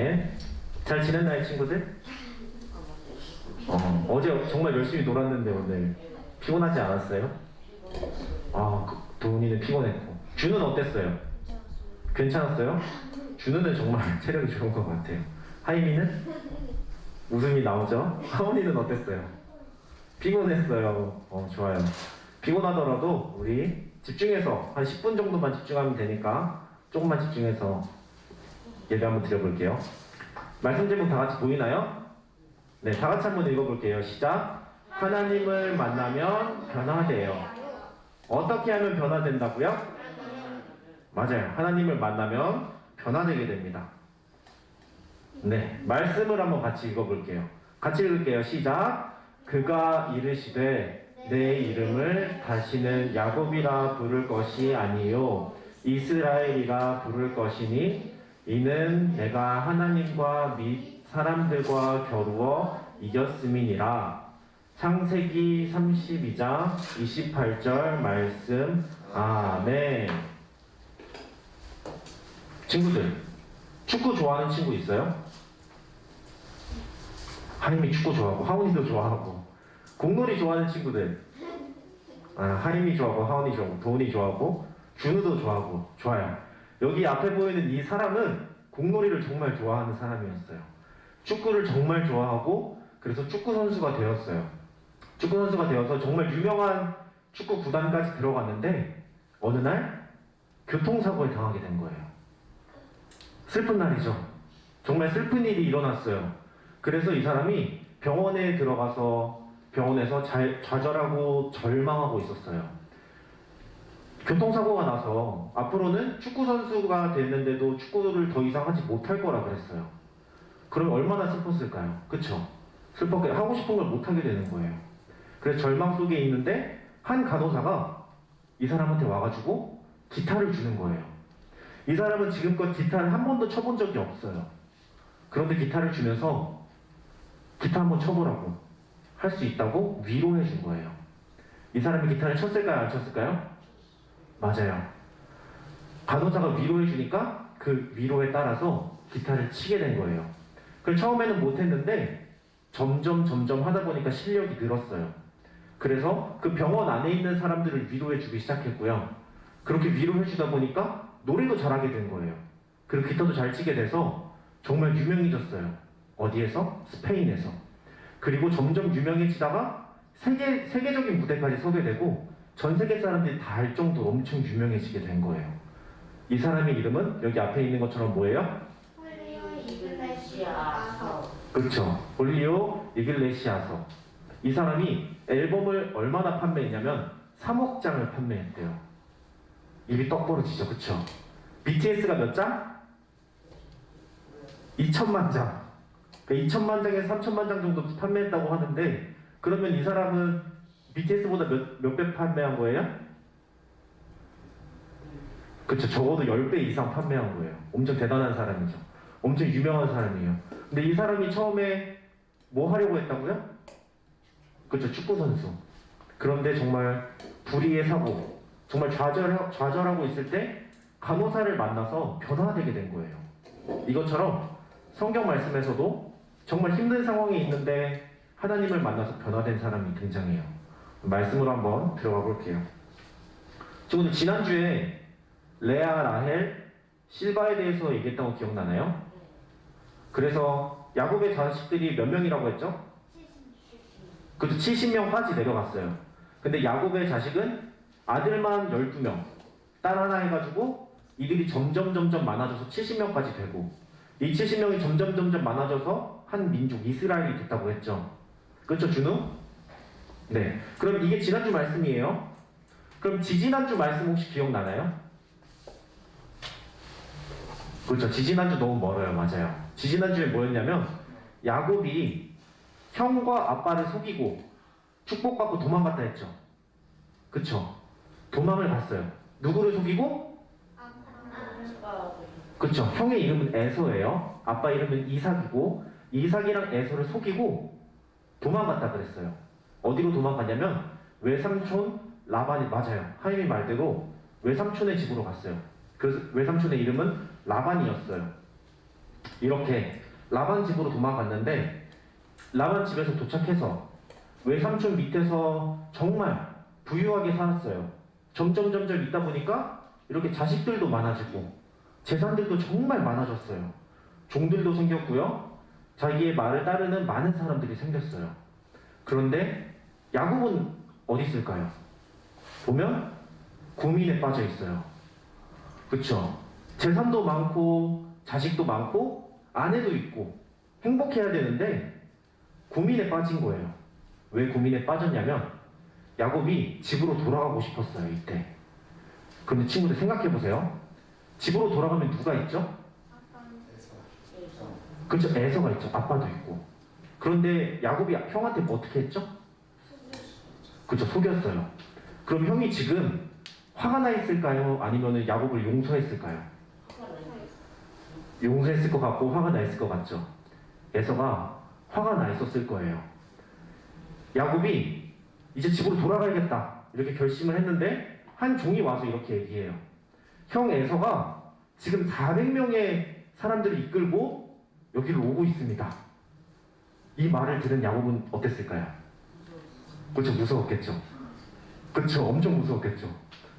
네. 잘 지냈나요, 친구들? 어, 어제 정말 열심히 놀았는데 오늘 피곤하지 않았어요? 아, 그, 도훈이는 피곤했고. 준은 어땠어요? 괜찮았어요? 준우는 정말 체력이 좋은 것 같아요. 하이미는? 웃음이 나오죠? 하원이는 어땠어요? 피곤했어요. 어, 좋아요. 피곤하더라도 우리 집중해서 한 10분 정도만 집중하면 되니까 조금만 집중해서 예배 한번 드려볼게요. 말씀 제목 다 같이 보이나요? 네, 다 같이 한번 읽어볼게요. 시작. 하나님을 만나면 변화돼요. 어떻게 하면 변화된다고요? 맞아요. 하나님을 만나면 변화되게 됩니다. 네, 말씀을 한번 같이 읽어볼게요. 같이 읽을게요. 시작. 그가 이르시되 내 이름을 다시는 야곱이라 부를 것이 아니요 이스라엘이라 부를 것이니 이는 내가 하나님과 및 사람들과 겨루어 이겼음이니라. 창세기 32장 28절 말씀. 아멘. 친구들, 축구 좋아하는 친구 있어요? 하임이 축구 좋아하고, 하원이도 좋아하고, 공놀이 좋아하는 친구들. 아, 하임이 좋아하고, 하원이 좋아하고, 도훈이 좋아하고, 준우도 좋아하고, 좋아요. 여기 앞에 보이는 이 사람은 공놀이를 정말 좋아하는 사람이었어요. 축구를 정말 좋아하고, 그래서 축구 선수가 되었어요. 축구 선수가 되어서 정말 유명한 축구 구단까지 들어갔는데, 어느 날 교통사고에 당하게 된 거예요. 슬픈 날이죠. 정말 슬픈 일이 일어났어요. 그래서 이 사람이 병원에 들어가서 병원에서 잘, 좌절하고 절망하고 있었어요. 교통사고가 나서 앞으로는 축구선수가 됐는데도 축구를 더 이상 하지 못할 거라 그랬어요. 그럼 얼마나 슬펐을까요? 그쵸? 슬펐게 하고 싶은 걸 못하게 되는 거예요. 그래서 절망 속에 있는데 한 간호사가 이 사람한테 와가지고 기타를 주는 거예요. 이 사람은 지금껏 기타를 한 번도 쳐본 적이 없어요. 그런데 기타를 주면서 기타 한번 쳐보라고 할 수 있다고 위로해 준 거예요. 이 사람이 기타를 쳤을까요? 안 쳤을까요? 맞아요. 간호사가 위로해 주니까 그 위로에 따라서 기타를 치게 된 거예요. 그 처음에는 못했는데 점점 점점 하다 보니까 실력이 늘었어요. 그래서 그 병원 안에 있는 사람들을 위로해 주기 시작했고요. 그렇게 위로해 주다 보니까 노래도 잘하게 된 거예요. 그리고 기타도 잘 치게 돼서 정말 유명해졌어요. 어디에서? 스페인에서. 그리고 점점 유명해지다가 세계, 세계적인 무대까지 서게 되고 전 세계 사람들이 다 알 정도로 엄청 유명해지게 된 거예요. 이 사람의 이름은 여기 앞에 있는 것처럼 뭐예요? 홀리오 이글레시아서 그렇죠. 올리오 이글레시아서. 이 사람이 앨범을 얼마나 판매했냐면 3억 장을 판매했대요. 입이 떡 벌어지죠. 그쵸? BTS가 몇 장? 2천만 장. 그러니까 2천만 장에서 3천만 장 정도 판매했다고 하는데 그러면 이 사람은 BTS보다 몇, 몇배 판매한 거예요? 그쵸. 적어도 10배 이상 판매한 거예요. 엄청 대단한 사람이죠. 엄청 유명한 사람이에요. 근데 이 사람이 처음에 뭐 하려고 했다고요? 그쵸. 축구선수. 그런데 정말 불의의 사고, 정말 좌절, 좌절하고 있을 때 간호사를 만나서 변화되게 된 거예요. 이것처럼 성경 말씀에서도 정말 힘든 상황에 있는데 하나님을 만나서 변화된 사람이 등장해요. 말씀으로 한번 들어가 볼게요. 친구들, 지난주에 레아, 라헬, 실바에 대해서 얘기했던 거 기억나나요? 그래서 야곱의 자식들이 몇 명이라고 했죠? 그래도 70명 화지 내려갔어요. 근데 야곱의 자식은 아들만 12명, 딸 하나 해가지고 이들이 점점 점점 많아져서 70명까지 되고 이 70명이 점점 점점 많아져서 한 민족 이스라엘이 됐다고 했죠. 그렇죠, 준우? 네. 그럼 이게 지난주 말씀이에요. 그럼 지지난주 말씀 혹시 기억나나요? 그렇죠. 지지난주 너무 멀어요. 맞아요. 지지난주에 뭐였냐면 야곱이 형과 아빠를 속이고 축복받고 도망갔다 했죠. 그쵸? 도망을 갔어요. 누구를 속이고? 그쵸? 형의 이름은 에서예요. 아빠 이름은 이삭이고 이삭이랑 에서를 속이고 도망갔다 그랬어요. 어디로 도망갔냐면 외삼촌 라반이 맞아요. 하임이 말대로 외삼촌의 집으로 갔어요. 그래서 외삼촌의 이름은 라반이었어요. 이렇게 라반 집으로 도망갔는데 라반 집에서 도착해서 외삼촌 밑에서 정말 부유하게 살았어요. 점점 점점 있다 보니까 이렇게 자식들도 많아지고 재산들도 정말 많아졌어요. 종들도 생겼고요. 자기의 말을 따르는 많은 사람들이 생겼어요. 그런데 야곱은 어디 있을까요? 보면 고민에 빠져 있어요. 그쵸? 재산도 많고 자식도 많고 아내도 있고 행복해야 되는데 고민에 빠진 거예요. 왜 고민에 빠졌냐면 야곱이 집으로 돌아가고 싶었어요 이때. 그런데 친구들 생각해 보세요. 집으로 돌아가면 누가 있죠? 그렇죠. 에서가 있죠. 아빠도 있고. 그런데 야곱이 형한테 뭐 어떻게 했죠? 그렇죠. 속였어요. 그럼 형이 지금 화가 나 있을까요? 아니면 야곱을 용서했을까요? 용서했을 것 같고 화가 나 있을 것 같죠. 에서가 화가 나 있었을 거예요. 야곱이 이제 집으로 돌아가야겠다 이렇게 결심을 했는데 한 종이 와서 이렇게 얘기해요. 형 에서가 지금 400명의 사람들을 이끌고 여기를 오고 있습니다. 이 말을 들은 야곱은 어땠을까요? 그렇죠 무서웠겠죠. 그렇죠 엄청 무서웠겠죠.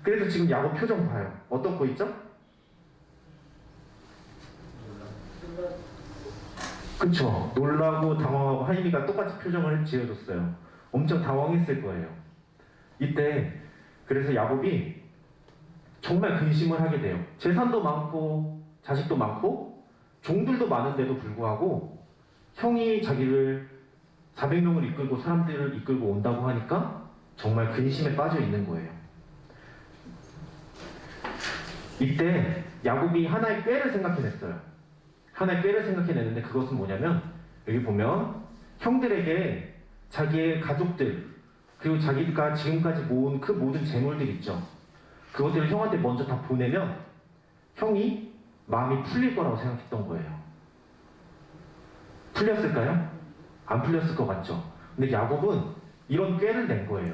그래서 지금 야곱 표정 봐요. 어떤 거 있죠? 그쵸. 놀라고 당황하고 하임이가 똑같이 표정을 지어줬어요. 엄청 당황했을 거예요. 이때 그래서 야곱이 정말 근심을 하게 돼요. 재산도 많고 자식도 많고 종들도 많은데도 불구하고 형이 자기를 400명을 이끌고 사람들을 이끌고 온다고 하니까 정말 근심에 빠져 있는 거예요. 이때 야곱이 하나의 꾀를 생각해냈어요. 하나의 꾀를 생각해냈는데 그것은 뭐냐면 여기 보면 형들에게 자기의 가족들 그리고 자기가 지금까지 모은 그 모든 재물들 있죠. 그것들을 형한테 먼저 다 보내면 형이 마음이 풀릴 거라고 생각했던 거예요. 풀렸을까요? 안 풀렸을 것 같죠. 근데 야곱은 이런 꾀를 낸 거예요.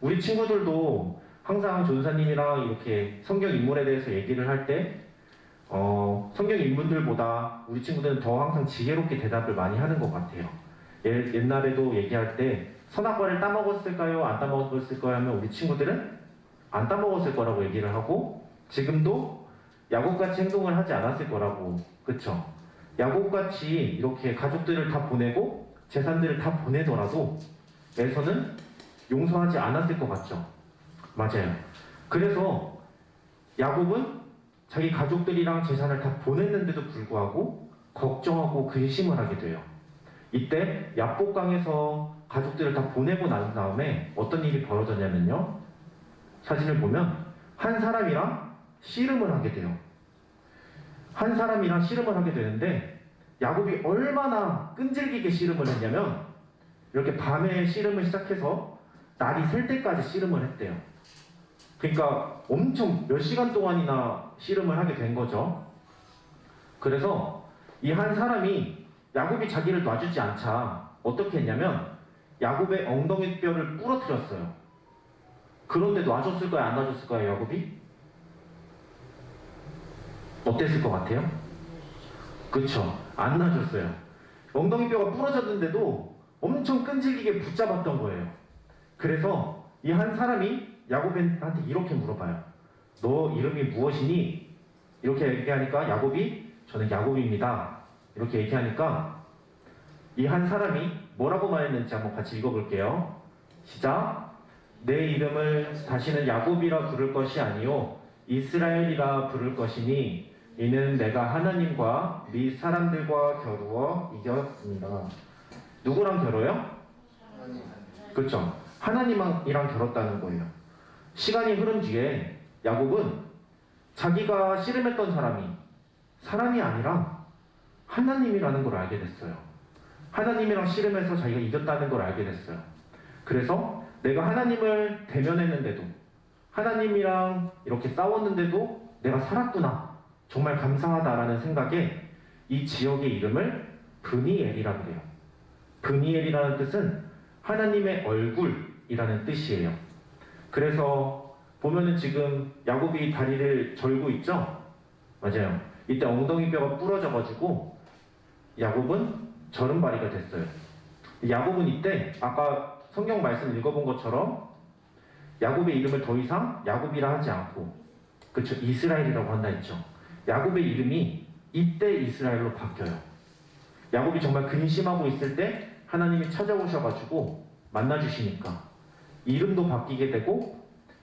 우리 친구들도 항상 전사님이랑 이렇게 성경 인물에 대해서 얘기를 할 때, 어, 성경 인물들보다 우리 친구들은 더 항상 지혜롭게 대답을 많이 하는 것 같아요. 옛, 옛날에도 얘기할 때, 선악과를 따먹었을까요? 안 따먹었을까요? 하면 우리 친구들은 안 따먹었을 거라고 얘기를 하고, 지금도 야곱같이 행동을 하지 않았을 거라고, 그쵸? 야곱같이 이렇게 가족들을 다 보내고, 재산들을 다 보내더라도, 에서는 용서하지 않았을 것 같죠? 맞아요. 그래서 야곱은 자기 가족들이랑 재산을 다 보냈는데도 불구하고 걱정하고 근심을 하게 돼요. 이때 야복강에서 가족들을 다 보내고 난 다음에 어떤 일이 벌어졌냐면요. 사진을 보면 한 사람이랑 씨름을 하게 돼요. 한 사람이랑 씨름을 하게 되는데 야곱이 얼마나 끈질기게 씨름을 했냐면 이렇게 밤에 씨름을 시작해서 날이 셀 때까지 씨름을 했대요. 그러니까 엄청 몇 시간 동안이나 씨름을 하게 된 거죠. 그래서 이 한 사람이 야곱이 자기를 놔주지 않자 어떻게 했냐면 야곱의 엉덩이 뼈를 부러뜨렸어요. 그런데 놔줬을 거야, 안 놔줬을 거야, 야곱이? 어땠을 것 같아요? 그쵸. 안 놔줬어요. 엉덩이 뼈가 부러졌는데도 엄청 끈질기게 붙잡았던 거예요. 그래서 이 한 사람이 야곱한테 이렇게 물어봐요. 너 이름이 무엇이니? 이렇게 얘기하니까 야곱이 저는 야곱입니다. 이렇게 얘기하니까 이 한 사람이 뭐라고 말했는지 한번 같이 읽어볼게요. 시작. 내 이름을 다시는 야곱이라 부를 것이 아니요 이스라엘이라 부를 것이니 이는 내가 하나님과 및 사람들과 겨루어 이겼습니다. 누구랑 겨뤄요? 그렇죠. 하나님이랑 겨뤘다는 거예요. 시간이 흐른 뒤에 야곱은 자기가 씨름했던 사람이 사람이 아니라 하나님이라는 걸 알게 됐어요. 하나님이랑 씨름해서 자기가 이겼다는 걸 알게 됐어요. 그래서 내가 하나님을 대면했는데도 하나님이랑 이렇게 싸웠는데도 내가 살았구나. 정말 감사하다라는 생각에 이 지역의 이름을 브니엘이라고 해요. 브니엘이라는 뜻은 하나님의 얼굴이라는 뜻이에요. 그래서 보면은 지금 야곱이 다리를 절고 있죠? 맞아요. 이때 엉덩이 뼈가 부러져가지고 야곱은 절은발이가 됐어요. 야곱은 이때 아까 성경 말씀 읽어본 것처럼 야곱의 이름을 더 이상 야곱이라 하지 않고 그쵸 이스라엘이라고 한다 했죠. 야곱의 이름이 이때 이스라엘로 바뀌어요. 야곱이 정말 근심하고 있을 때 하나님이 찾아오셔가지고 만나주시니까 이름도 바뀌게 되고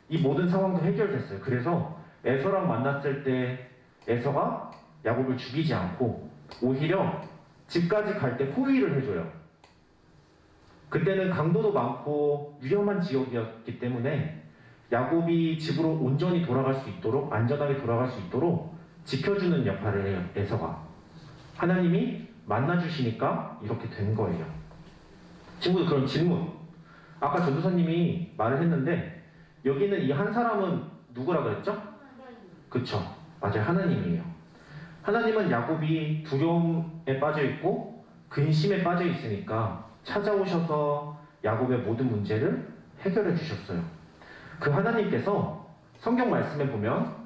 이 모든 상황도 해결됐어요. 그래서 에서랑 만났을 때 에서가 야곱을 죽이지 않고 오히려 집까지 갈 때 호위를 해줘요. 그때는 강도도 많고 위험한 지역이었기 때문에 야곱이 집으로 온전히 돌아갈 수 있도록 안전하게 돌아갈 수 있도록 지켜주는 역할을 해요. 에서가 하나님이 만나주시니까 이렇게 된 거예요. 친구들 그럼 질문. 아까 전도사님이 말을 했는데 여기는 이 한 사람은 누구라 그랬죠? 그쵸. 맞아요. 하나님이에요. 하나님은 야곱이 두려움에 빠져 있고 근심에 빠져 있으니까 찾아오셔서 야곱의 모든 문제를 해결해 주셨어요. 그 하나님께서 성경 말씀에 보면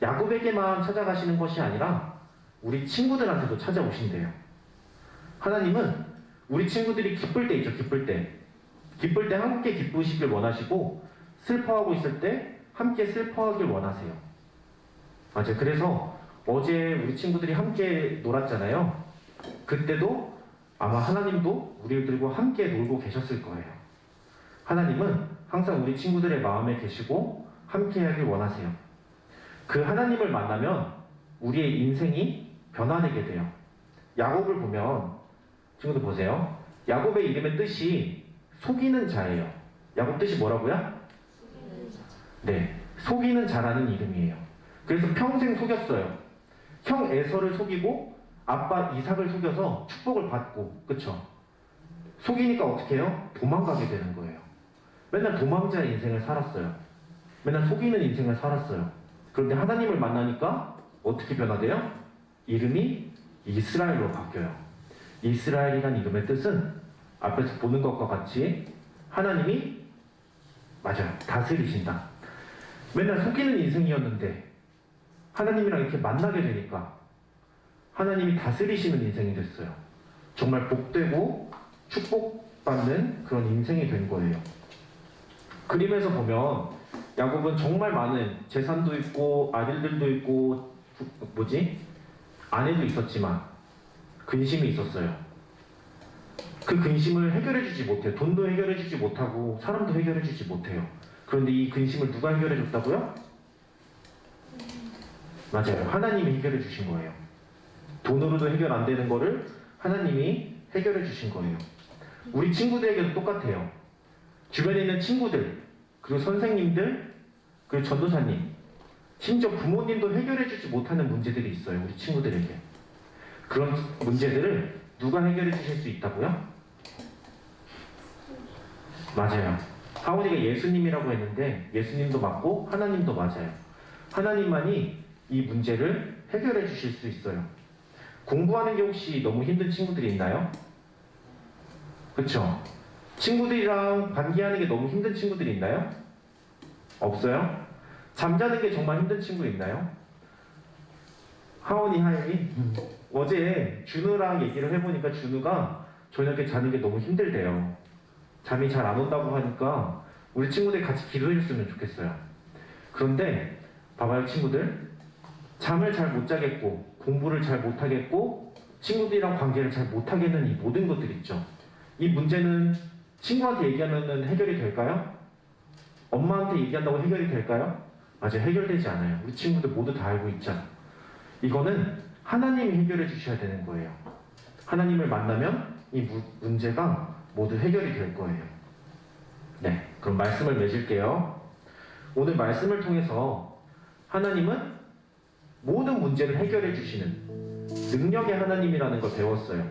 야곱에게만 찾아가시는 것이 아니라 우리 친구들한테도 찾아오신대요. 하나님은 우리 친구들이 기쁠 때 있죠, 기쁠 때. 기쁠 때 함께 기쁘시길 원하시고 슬퍼하고 있을 때 함께 슬퍼하길 원하세요. 맞아요. 그래서 어제 우리 친구들이 함께 놀았잖아요. 그때도 아마 하나님도 우리들과 함께 놀고 계셨을 거예요. 하나님은 항상 우리 친구들의 마음에 계시고 함께 하길 원하세요. 그 하나님을 만나면 우리의 인생이 변화되게 돼요. 야곱을 보면 친구들 보세요. 야곱의 이름의 뜻이 속이는 자예요. 야곱 뜻이 뭐라고요? 네, 속이는 자라는 이름이에요. 그래서 평생 속였어요. 형 에서를 속이고 아빠 이삭을 속여서 축복을 받고, 그쵸? 속이니까 어떻게 해요? 도망가게 되는 거예요. 맨날 도망자 인생을 살았어요. 맨날 속이는 인생을 살았어요. 그런데 하나님을 만나니까 어떻게 변화돼요? 이름이 이스라엘로 바뀌어요. 이스라엘이란 이름의 뜻은 앞에서 보는 것과 같이 하나님이 맞아요. 다스리신다. 맨날 속이는 인생이었는데 하나님이랑 이렇게 만나게 되니까 하나님이 다스리시는 인생이 됐어요. 정말 복되고 축복받는 그런 인생이 된 거예요. 그림에서 보면 야곱은 정말 많은 재산도 있고 아들들도 있고 뭐지 아내도 있었지만 근심이 있었어요. 그 근심을 해결해주지 못해요. 돈도 해결해주지 못하고 사람도 해결해주지 못해요. 그런데 이 근심을 누가 해결해줬다고요? 맞아요. 하나님이 해결해 주신 거예요. 돈으로도 해결 안 되는 거를 하나님이 해결해 주신 거예요. 우리 친구들에게도 똑같아요. 주변에 있는 친구들, 그리고 선생님들, 그리고 전도사님, 심지어 부모님도 해결해주지 못하는 문제들이 있어요. 우리 친구들에게. 그런 문제들을 누가 해결해 주실 수 있다고요? 맞아요. 하원이가 예수님이라고 했는데 예수님도 맞고 하나님도 맞아요. 하나님만이 이 문제를 해결해 주실 수 있어요. 공부하는 게 혹시 너무 힘든 친구들이 있나요? 그렇죠? 친구들이랑 관계하는 게 너무 힘든 친구들이 있나요? 없어요? 잠자는 게 정말 힘든 친구 있나요? 하원이 하영이 어제 준우랑 얘기를 해보니까 준우가 저녁에 자는 게 너무 힘들대요. 잠이 잘 안 온다고 하니까 우리 친구들 같이 기도해줬으면 좋겠어요. 그런데 봐봐요 친구들 잠을 잘 못 자겠고 공부를 잘 못하겠고 친구들이랑 관계를 잘 못하겠는 이 모든 것들 있죠. 이 문제는 친구한테 얘기하면 해결이 될까요? 엄마한테 얘기한다고 해결이 될까요? 맞아요. 해결되지 않아요. 우리 친구들 모두 다 알고 있죠. 이거는 하나님이 해결해 주셔야 되는 거예요. 하나님을 만나면 이 무- 문제가 모두 해결이 될 거예요. 네, 그럼 말씀을 맺을게요. 오늘 말씀을 통해서 하나님은 모든 문제를 해결해 주시는 능력의 하나님이라는 걸 배웠어요.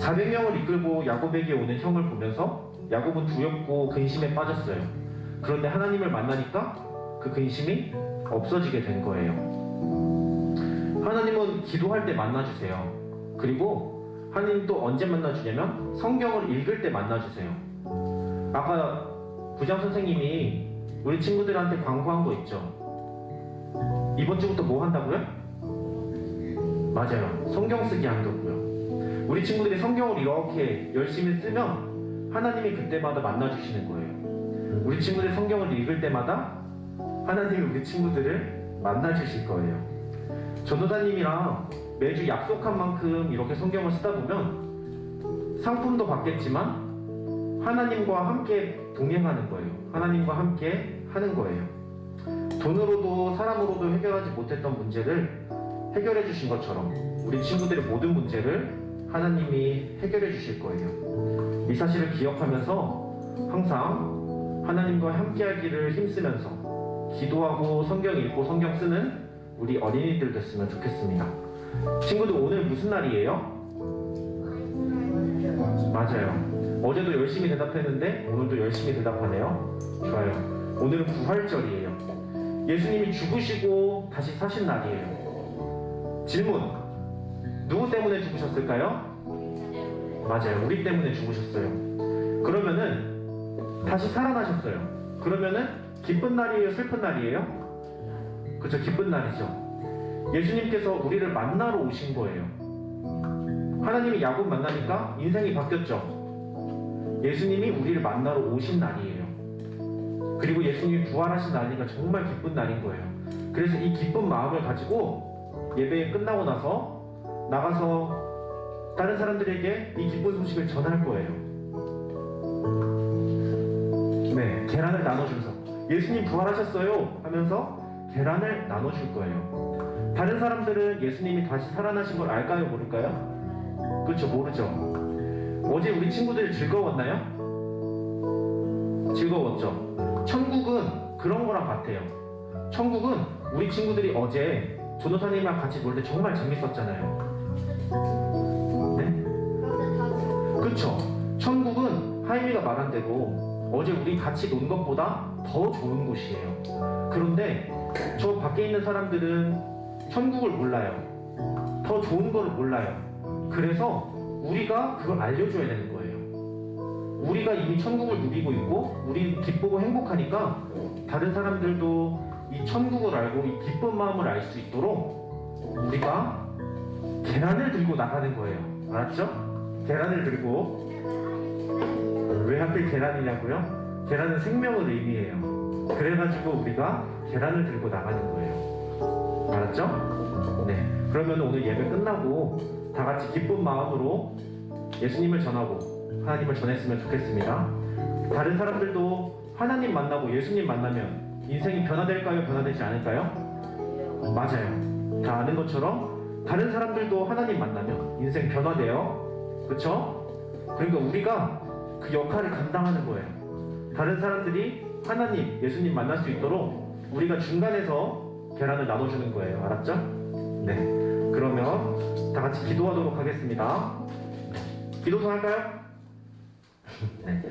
400명을 이끌고 야곱에게 오는 형을 보면서 야곱은 두렵고 근심에 빠졌어요. 그런데 하나님을 만나니까 그 근심이 없어지게 된 거예요. 하나님은 기도할 때 만나주세요. 그리고 하나님 또 언제 만나주냐면 성경을 읽을 때 만나주세요. 아까 부장 선생님이 우리 친구들한테 광고한 거 있죠. 이번 주부터 뭐 한다고요? 맞아요. 성경 쓰기 한 거고요. 우리 친구들이 성경을 이렇게 열심히 쓰면 하나님이 그때마다 만나주시는 거예요. 우리 친구들이 성경을 읽을 때마다 하나님이 우리 친구들을 만나주실 거예요. 전도사님이랑 매주 약속한 만큼 이렇게 성경을 쓰다 보면 상품도 받겠지만 하나님과 함께 동행하는 거예요. 하나님과 함께 하는 거예요. 돈으로도 사람으로도 해결하지 못했던 문제를 해결해 주신 것처럼 우리 친구들의 모든 문제를 하나님이 해결해 주실 거예요. 이 사실을 기억하면서 항상 하나님과 함께 하기를 힘쓰면서 기도하고 성경 읽고 성경 쓰는 우리 어린이들 됐으면 좋겠습니다. 친구들 오늘 무슨 날이에요? 맞아요. 어제도 열심히 대답했는데 오늘도 열심히 대답하네요. 좋아요. 오늘은 부활절이에요. 예수님이 죽으시고 다시 사신 날이에요. 질문. 누구 때문에 죽으셨을까요? 맞아요. 우리 때문에 죽으셨어요. 그러면은 다시 살아나셨어요. 그러면은 기쁜 날이에요? 슬픈 날이에요? 그죠? 기쁜 날이죠. 예수님께서 우리를 만나러 오신 거예요. 하나님이 야곱 만나니까 인생이 바뀌었죠. 예수님이 우리를 만나러 오신 날이에요. 그리고 예수님이 부활하신 날이니까 정말 기쁜 날인 거예요. 그래서 이 기쁜 마음을 가지고 예배 끝나고 나서 나가서 다른 사람들에게 이 기쁜 소식을 전할 거예요. 네, 계란을 나눠주면서 예수님 부활하셨어요 하면서 계란을 나눠줄 거예요. 다른 사람들은 예수님이 다시 살아나신 걸 알까요, 모를까요? 그렇죠, 모르죠. 어제 우리 친구들 즐거웠나요? 즐거웠죠. 천국은 그런 거랑 같아요. 천국은 우리 친구들이 어제 조노사님이랑 같이 놀 때 정말 재밌었잖아요. 네? 그쵸? 천국은 하임이가 말한 대로 어제 우리 같이 논 것보다 더 좋은 곳이에요. 그런데 저 밖에 있는 사람들은 천국을 몰라요. 더 좋은 거를 몰라요. 그래서 우리가 그걸 알려줘야 되는 거예요. 우리가 이미 천국을 누리고 있고, 우리 기쁘고 행복하니까 다른 사람들도 이 천국을 알고 이 기쁜 마음을 알 수 있도록 우리가 계란을 들고 나가는 거예요. 알았죠? 계란을 들고 왜 하필 계란이냐고요? 계란은 생명을 의미해요. 그래가지고 우리가 계란을 들고 나가는 거예요. 알았죠? 네. 그러면 오늘 예배 끝나고 다 같이 기쁜 마음으로 예수님을 전하고 하나님을 전했으면 좋겠습니다. 다른 사람들도 하나님 만나고 예수님 만나면 인생이 변화될까요? 변화되지 않을까요? 맞아요. 다 아는 것처럼 다른 사람들도 하나님 만나면 인생 변화돼요. 그렇죠? 그러니까 우리가 그 역할을 감당하는 거예요. 다른 사람들이 하나님, 예수님 만날 수 있도록 우리가 중간에서 계란을 나눠주는 거예요. 알았죠? 네. 그러면 다 같이 기도하도록 하겠습니다. 기도선 할까요? 네.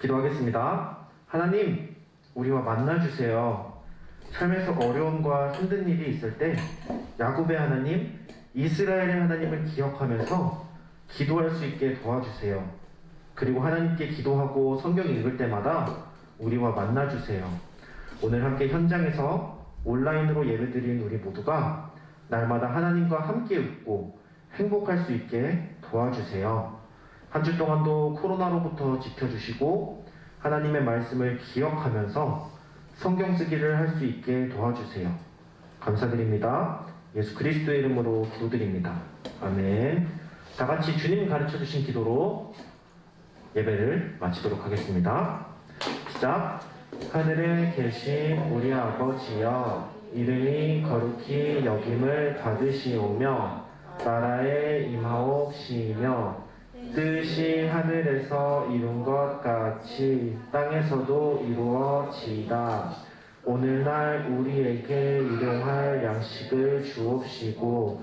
기도하겠습니다. 하나님, 우리와 만나주세요. 삶에서 어려움과 힘든 일이 있을 때 야곱의 하나님, 이스라엘의 하나님을 기억하면서 기도할 수 있게 도와주세요. 그리고 하나님께 기도하고 성경 읽을 때마다 우리와 만나주세요. 오늘 함께 현장에서 온라인으로 예배드리는 우리 모두가 날마다 하나님과 함께 웃고 행복할 수 있게 도와주세요. 한 주 동안도 코로나로부터 지켜주시고 하나님의 말씀을 기억하면서 성경 쓰기를 할 수 있게 도와주세요. 감사드립니다. 예수 그리스도의 이름으로 기도드립니다. 아멘. 다 같이 주님 가르쳐 주신 기도로 예배를 마치도록 하겠습니다. 시작. 하늘에 계신 우리 아버지여 이름이 거룩히 여김을 받으시오며 나라에 임하옵시며 뜻이 하늘에서 이룬 것 같이 땅에서도 이루어지이다. 오늘날 우리에게 일용할 양식을 주옵시고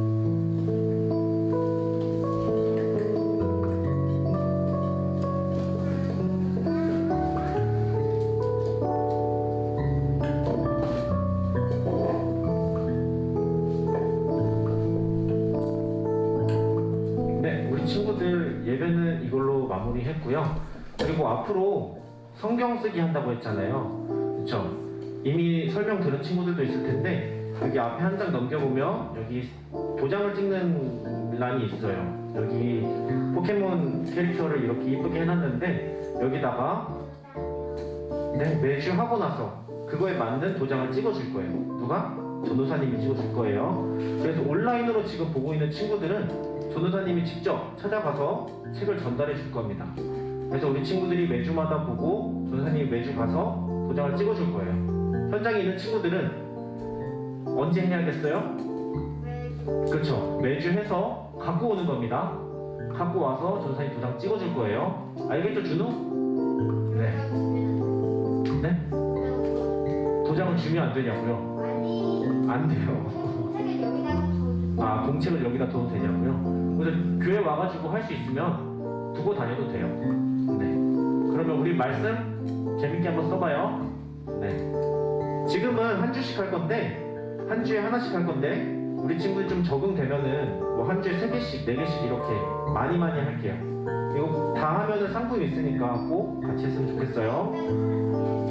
마무리했고요. 그리고 앞으로 성경 쓰기 한다고 했잖아요. 그렇죠? 이미 설명 들은 친구들도 있을 텐데 여기 앞에 한 장 넘겨보면 여기 도장을 찍는 란이 있어요. 여기 포켓몬 캐릭터를 이렇게 이쁘게 해놨는데 여기다가 네, 매주 하고 나서 그거에 맞는 도장을 찍어줄 거예요. 누가? 전도사님이 찍어줄 거예요. 그래서 온라인으로 지금 보고 있는 친구들은 전도사님이 직접 찾아가서 책을 전달해 줄 겁니다. 그래서 우리 친구들이 매주마다 보고 전도사님이 매주 가서 도장을 찍어줄 거예요. 현장에 있는 친구들은 언제 해야겠어요? 그렇죠. 매주 해서 갖고 오는 겁니다. 갖고 와서 전도사님 도장 찍어줄 거예요. 알겠죠, 준우? 네. 네? 도장을 주면 안 되냐고요? 안 돼요. 아 공책을 여기다 둬도 되냐고요? 그래서 교회 와가지고 할 수 있으면 두고 다녀도 돼요. 네. 그러면 우리 말씀 재밌게 한번 써봐요. 네. 지금은 한 주씩 할 건데 한 주에 하나씩 할 건데 우리 친구들 좀 적응되면은 뭐 한 주에 세 개씩 네 개씩 이렇게 많이 많이 할게요. 이거 다 하면은 상품이 있으니까 꼭 같이 했으면 좋겠어요.